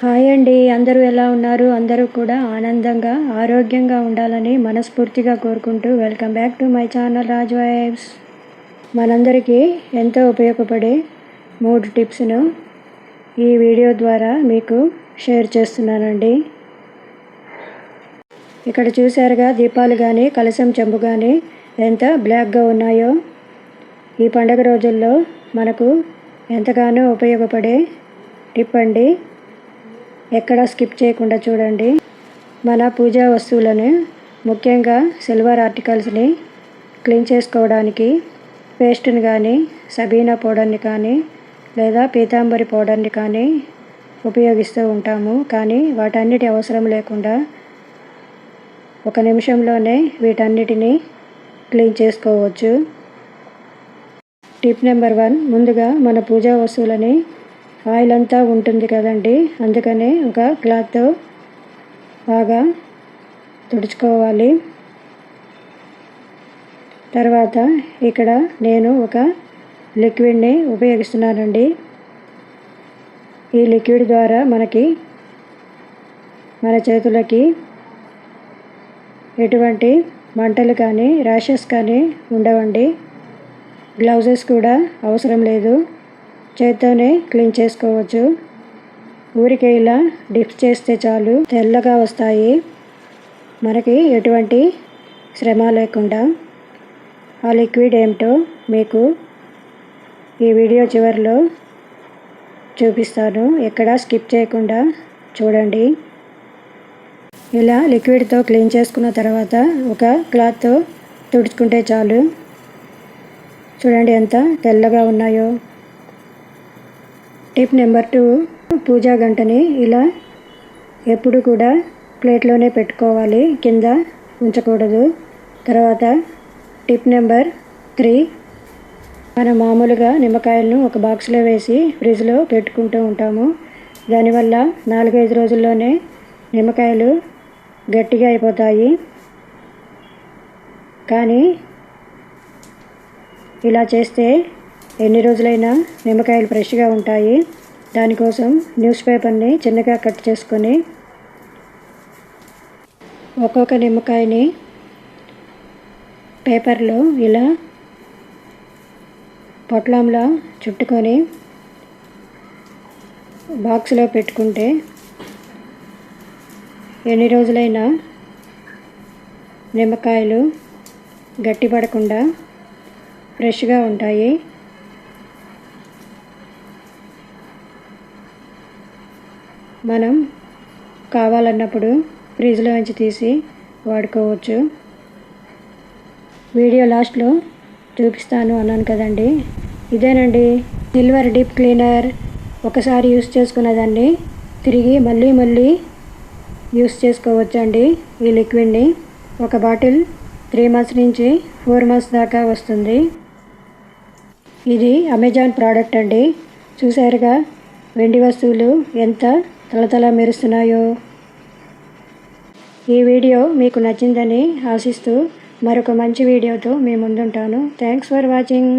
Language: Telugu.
హాయ్ అండి. అందరూ ఎలా ఉన్నారు? అందరూ కూడా ఆనందంగా ఆరోగ్యంగా ఉండాలని మనస్ఫూర్తిగా కోరుకుంటూ welcome back to my channel Raj vibes. మనందరికీ ఎంతో ఉపయోగపడే మూడు టిప్స్ను ఈ వీడియో ద్వారా మీకు షేర్ చేస్తున్నానండి. ఇక్కడ చూసారుగా దీపాలు కానీ కలశం చెంబు కానీ ఎంత బ్లాక్గా ఉన్నాయో. ఈ పండగ రోజుల్లో మనకు ఎంతగానో ఉపయోగపడే టిప్ అండి. ఎక్కడ స్కిప్ చేయకుండా చూడండి. మన పూజా వస్తువులను ముఖ్యంగా సిల్వర్ ఆర్టికల్స్ని క్లీన్ చేసుకోవడానికి పేస్ట్ని కానీ సబీనా పౌడర్ని కానీ లేదా పీతాంబరి పౌడర్ని కానీ ఉపయోగిస్తూ ఉంటాము. కానీ వాటన్నిటి అవసరం లేకుండా ఒక నిమిషంలోనే వీటన్నిటిని క్లీన్ చేసుకోవచ్చు. టిప్ నెంబర్ వన్ ముందుగా మన పూజా వస్తువులని ఆయిల్ అంతా ఉంటుంది కదండి. అందుకనే ఒక క్లాత్తో బాగా తుడుచుకోవాలి. తర్వాత ఇక్కడ నేను ఒక లిక్విడ్ని ఉపయోగిస్తున్నానండి. ఈ లిక్విడ్ ద్వారా మనకి మన చేతులకి ఎటువంటి మంటలు కానీ ర్యాషెస్ కానీ ఉండవండి. గ్లౌజెస్ కూడా అవసరం లేదు. చేత్తోనే క్లీన్ చేసుకోవచ్చు. ఊరికే ఇలా డిప్స్ చేస్తే చాలు తెల్లగా వస్తాయి. మనకి ఎటువంటి శ్రమ లేకుండా ఆ లిక్విడ్ ఏమిటో మీకు ఈ వీడియో చివరిలో చూపిస్తాను. ఎక్కడ స్కిప్ చేయకుండా చూడండి. ఇలా లిక్విడ్తో క్లీన్ చేసుకున్న తర్వాత ఒక క్లాత్తో తుడుచుకుంటే చాలు. చూడండి ఎంత తెల్లగా ఉన్నాయో. టిప్ నెంబర్ టూ పూజా గంటని ఇలా ఎప్పుడు కూడా ప్లేట్లోనే పెట్టుకోవాలి కింద ఉంచకూడదు. తర్వాత టిప్ నెంబర్ త్రీ మనం మామూలుగా నిమ్మకాయలను ఒక బాక్స్లో వేసి ఫ్రిడ్జ్లో పెట్టుకుంటూ ఉంటాము. దానివల్ల నాలుగైదు రోజుల్లోనే నిమ్మకాయలు గట్టిగా అయిపోతాయి. కానీ ఇలా చేస్తే ఎన్ని రోజులైనా నిమ్మకాయలు ఫ్రెష్గా ఉంటాయి. దానికోసం న్యూస్ పేపర్ని చిన్నగా కట్ చేసుకొని ఒక్కొక్క నిమ్మకాయని పేపర్లో ఇలా పొట్లంలో చుట్టుకొని బాక్స్లో పెట్టుకుంటే ఎన్ని రోజులైనా నిమ్మకాయలు గట్టిపడకుండా ఫ్రెష్గా ఉంటాయి. మనం కావాలన్నప్పుడు ఫ్రిడ్జ్లో నుంచి తీసి వాడుకోవచ్చు. వీడియో లాస్ట్లో చూపిస్తాను అన్నాను కదండి. ఇదేనండి సిల్వర్ డీప్ క్లీనర్. ఒకసారి యూస్ చేసుకున్నదాన్ని తిరిగి మళ్ళీ మళ్ళీ యూస్ చేసుకోవచ్చండి ఈ లిక్విడ్ని. ఒక బాటిల్ త్రీ మంత్స్ నుంచి ఫోర్ మంత్స్ దాకా వస్తుంది. ఇది అమెజాన్ ప్రోడక్ట్ అండి. చూసారుగా వెండి వస్తువులు ఎంత తలతల మెరుస్తున్నాయో. ఈ వీడియో మీకు నచ్చిందని ఆశిస్తూ మరొక మంచి వీడియోతో మీ ముందుంటాను. Thanks for watching